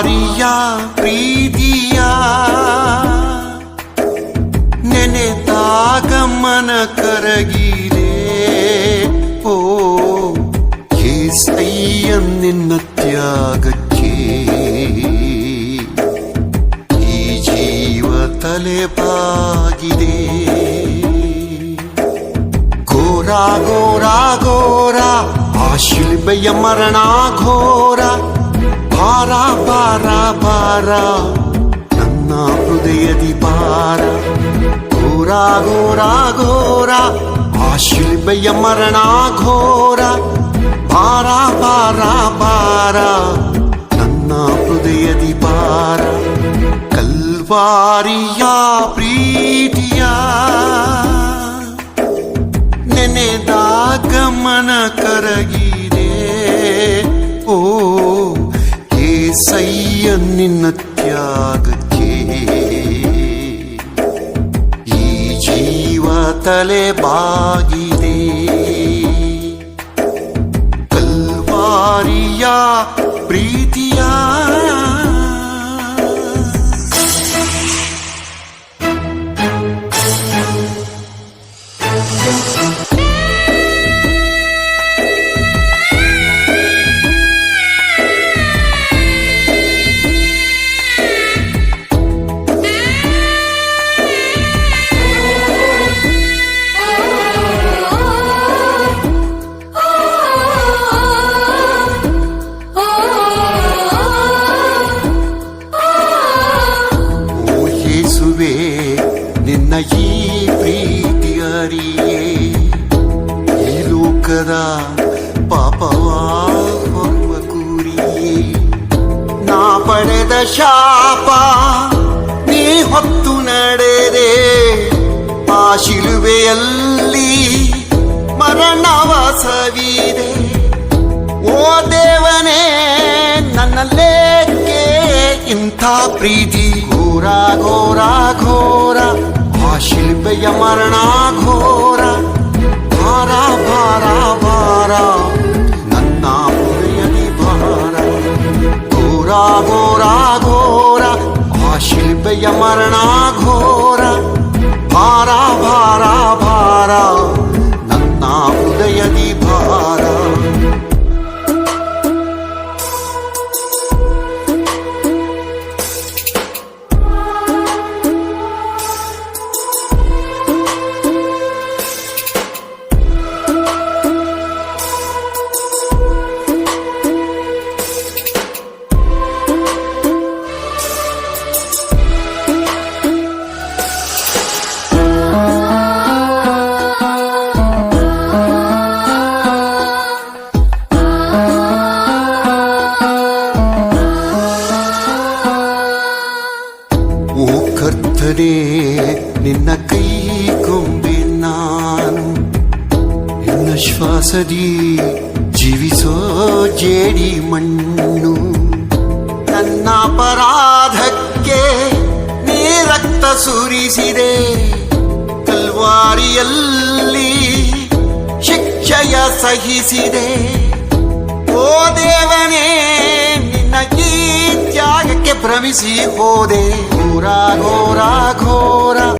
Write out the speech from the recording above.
ದಾರಿಯ ಪ್ರೀತಿಯ, ನೆನೆದಾಗ ಮನ ಕರಗಿರೆ ಓ ಕೇಸಯ್ಯ ನಿನ್ನ ತ್ಯಾಗಕ್ಕೆ. ಈ ಜೀವ ತಲೆ ಬಾಗಿದೆ ಗೋರಾ ಗೋರಾ ಗೋರಾ ಆ ಶಿಲ್ಬೆಯ ಮರಣ ಘೋರ. ಭಾರ ಭಾರ ಭಾರ ನನ್ನ ಹೃದಯದಿ ಭಾರ ಘೋರ ಘೋರ ಘೋರ ಆ ಶಿಲ್ಬೆಯ ಮರಣ ಘೋರ ಭಾರ ಭಾರ ಭಾರ ನನ್ನ ಹೃದಯದಿ ಭಾರ ಕಲ್ವಾರಿಯ ಪ್ರೀತಿಯ ನೆನೆದಾಗ ಮನ ಕರಗಿದೆ ಓ ಏಸಯ್ಯ ನಿನ್ನ ತ್ಯಾಗಕ್ಕೆ ಈ ಜೀವ ತಲೆ ಬಾಗಿದೆ ಕಲ್ವಾರಿಯ ನಿನ್ನ ಈ ಪ್ರೀತಿ ಅರಿಯೇ, ಈ ಲೋಕದ ಪಾಪವಾ ಹೊರುವ ಕೂರಿಯೇ. ನಾ ಪಡೆದ ಶಾಪ ನೀ ಹೊತ್ತು ನಡೆದೆ, ಆ ಶಿಲುಬೆಯಲ್ಲಿ ಮರಣವ ಸವಿದೆ ಓ ದೇವನೇ ನನ್ನಲ್ಲೇಕೆ ಇಂಥ ಪ್ರೀತಿ ಘೋರ ಘೋರ ಘೋರ. ಆ ಶಿಲ್ಪೆಯ ಮರಣ ಘೋರ ಭಾರ ಭಾರ ಭಾರ ನನ್ನ ಹೃದಯದಿ ಭಾರ ಘೋರ ಘೋರ ಘೋರ ಆ ಶಿಲ್ಪೆಯ ಮರಣ ಘೋರ ಭಾರ ಭಾರ ಭಾರ ಕರ್ತನೆ ನಿನ್ನ ಕೈ ಕೊಂಬೆ ನಾನು. ನಿನ್ನ ಶ್ವಾಸದಿ ಜೀವಿಸೋ ಜೇಡಿ ಮಣ್ಣು. ನನ್ನ ಅಪರಾಧಕ್ಕೆ ನೀ ರಕ್ತ ಸುರಿಸಿದೆ. ಕಲ್ವಾರಿಯಲ್ಲಿ ಶಿಕ್ಷೆಯ ಸಹಿಸಿದೆ. ತ್ಯಾಗಕ್ಕೆ ಭ್ರಮಿಸಿ ಹೋದೆ ಘೋರ ಘೋರ ಘೋರ